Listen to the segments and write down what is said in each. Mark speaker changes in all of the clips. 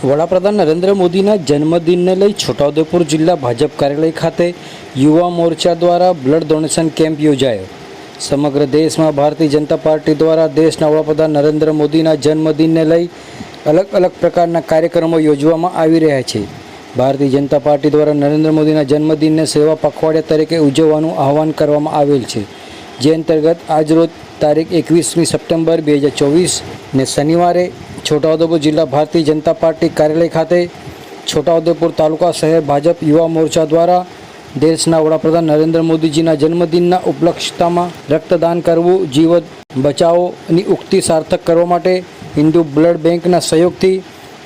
Speaker 1: વડાપ્રધાન નરેન્દ્ર મોદીના જન્મદિનને લઈ છોટાઉદેપુર જિલ્લા ભાજપ કાર્યાલય ખાતે યુવા મોરચા દ્વારા બ્લડ ડોનેશન કેમ્પ યોજાયો. સમગ્ર દેશમાં ભારતીય જનતા પાર્ટી દ્વારા દેશના વડાપ્રધાન નરેન્દ્ર મોદીના જન્મદિનને લઈ અલગ અલગ પ્રકારના કાર્યક્રમો યોજવામાં આવી રહ્યા છે. ભારતીય જનતા પાર્ટી દ્વારા નરેન્દ્ર મોદીના જન્મદિનને સેવા પખવાડિયા તરીકે ઉજવવાનું આહવાન કરવામાં આવેલ છે. જે અંતર્ગત આજરોજ તારીખ એકવીસમી સપ્ટેમ્બર બે હજાર ચોવીસ ને શનિવારે છોટાઉદેપુર જિલ્લા ભારતીય જનતા પાર્ટી કાર્યાલય ખાતે છોટાઉદેપુર તાલુકા શહેર ભાજપ યુવા મોરચા દ્વારા દેશના વડાપ્રધાન નરેન્દ્ર મોદીજીના જન્મદિનના ઉપલક્ષતામાં રક્તદાન કરવું, જીવન બચાવોની ઉક્તિ સાર્થક કરવા માટે હિન્દુ બ્લડ બેંકના સહયોગથી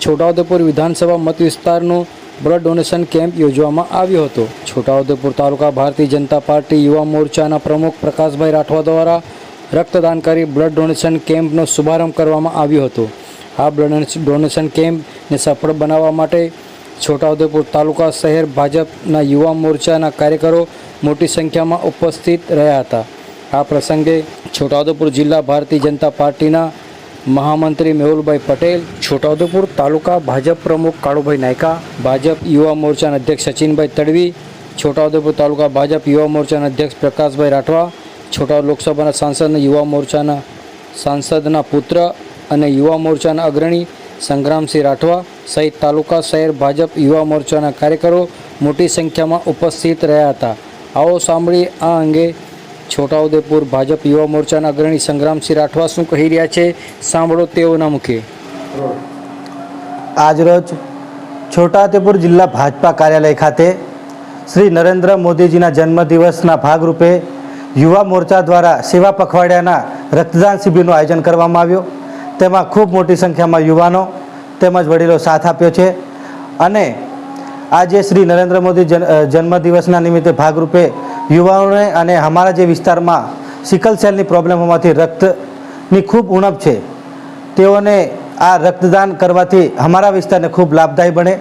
Speaker 1: છોટાઉદેપુર વિધાનસભા મત વિસ્તારનું બ્લડ ડોનેશન કેમ્પ યોજવામાં આવ્યો હતો. છોટાઉદેપુર તાલુકા ભારતીય જનતા પાર્ટી યુવા મોરચાના પ્રમુખ પ્રકાશભાઈ રાઠવા દ્વારા રક્તદાન કરી બ્લડ ડોનેશન કેમ્પનો શુભારંભ કરવામાં આવ્યો હતો. આ બ્લડ ડોનેશન કેમ્પને સફળ બનાવવા માટે છોટાઉદેપુર તાલુકા શહેર ભાજપના યુવા મોરચાના કાર્યકરો મોટી સંખ્યામાં ઉપસ્થિત રહ્યા હતા. આ પ્રસંગે છોટાઉદેપુર જિલ્લા ભારતીય જનતા પાર્ટીના મહામંત્રી મેહુલભાઈ પટેલ, છોટાઉદેપુર તાલુકા ભાજપ પ્રમુખ કાળુભાઈ નાયકા, ભાજપ યુવા મોરચાના અધ્યક્ષ સચિનભાઈ તડવી, છોટાઉદેપુર તાલુકા ભાજપ યુવા મોરચાના અધ્યક્ષ પ્રકાશભાઈ રાઠવા છોટાઉદ લોકસભાના સાંસદના યુવા મોરચાના સાંસદના પુત્ર અને યુવા મોરચાના અગ્રણી સંગ્રામસિંહ રાઠવા સહિત તાલુકા શહેર ભાજપ યુવા મોરચાના કાર્યકરો મોટી સંખ્યામાં ઉપસ્થિત રહ્યા હતા. આવો સાંભળી આ અંગે છોટાઉદેપુર ભાજપ યુવા મોરચાના અગ્રણી સંગ્રામસિંહ રાઠવા શું કહી રહ્યા છે? સાંભળો તેઓના મુખે.
Speaker 2: આજરોજ છોટાઉદેપુર જિલ્લા ભાજપા કાર્યાલય ખાતે શ્રી નરેન્દ્ર મોદીજીના જન્મદિવસના ભાગરૂપે યુવા મોરચા દ્વારા સેવા પખવાડિયાના રક્તદાન શિબિરનું આયોજન કરવામાં આવ્યું. તેમાં ખૂબ મોટી સંખ્યામાં યુવાનો તેમજ વડીલો સાથ આપ્યો છે. અને આજે શ્રી નરેન્દ્ર મોદી જન્મદિવસના નિમિત્તે ભાગરૂપે યુવાઓને અને અમારા જે વિસ્તારમાં સિકલ સેલની પ્રોબ્લેમ હોવાથી રક્તની ખૂબ ઉણપ છે, તેઓને આ રક્તદાન કરવાથી અમારા વિસ્તારને ખૂબ લાભદાયી બને.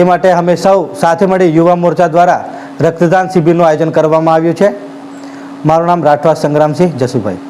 Speaker 2: એ માટે અમે સૌ સાથે મળી યુવા મોરચા દ્વારા રક્તદાન શિબિરનું આયોજન કરવામાં આવ્યું છે. મારું નામ રાઠવા સંગ્રામસિંહ જસુભાઈ.